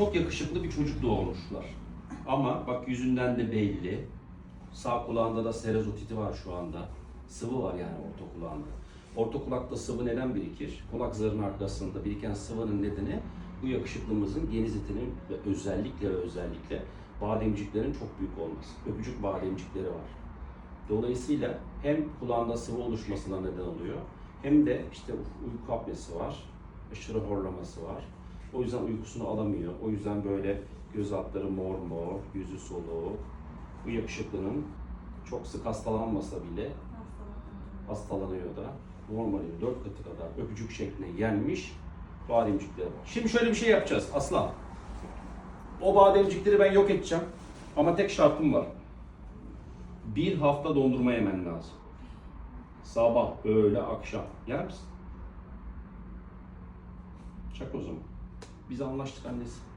Çok yakışıklı bir çocuk doğurmuşlar. Ama bak yüzünden de belli. Sağ kulağında da serozotiti var şu anda. Sıvı var yani orta kulağında. Orta kulakta sıvı neden birikir? Kulak zarının arkasında biriken sıvının nedeni bu yakışıklımızın geniz etinin ve özellikle ve özellikle bademciklerin çok büyük olması. Öpücük bademcikleri var. Dolayısıyla hem kulağında sıvı oluşmasına neden oluyor hem de işte uyku apnesi var, aşırı horlaması var. O yüzden uykusunu alamıyor. O yüzden böyle göz altları mor mor, yüzü soluk. Bu yakışıklının çok sık hastalanmasa bile hastalanıyor da normalin dört katı kadar öpücük şekline gelmiş bademcikleri var. Şimdi şöyle bir şey yapacağız Aslan. O bademcikleri ben yok edeceğim. Ama tek şartım var. Bir hafta dondurma yemen lazım. Sabah, öğle, akşam. Yer misin? Çak o zaman. Biz anlaştık annesi.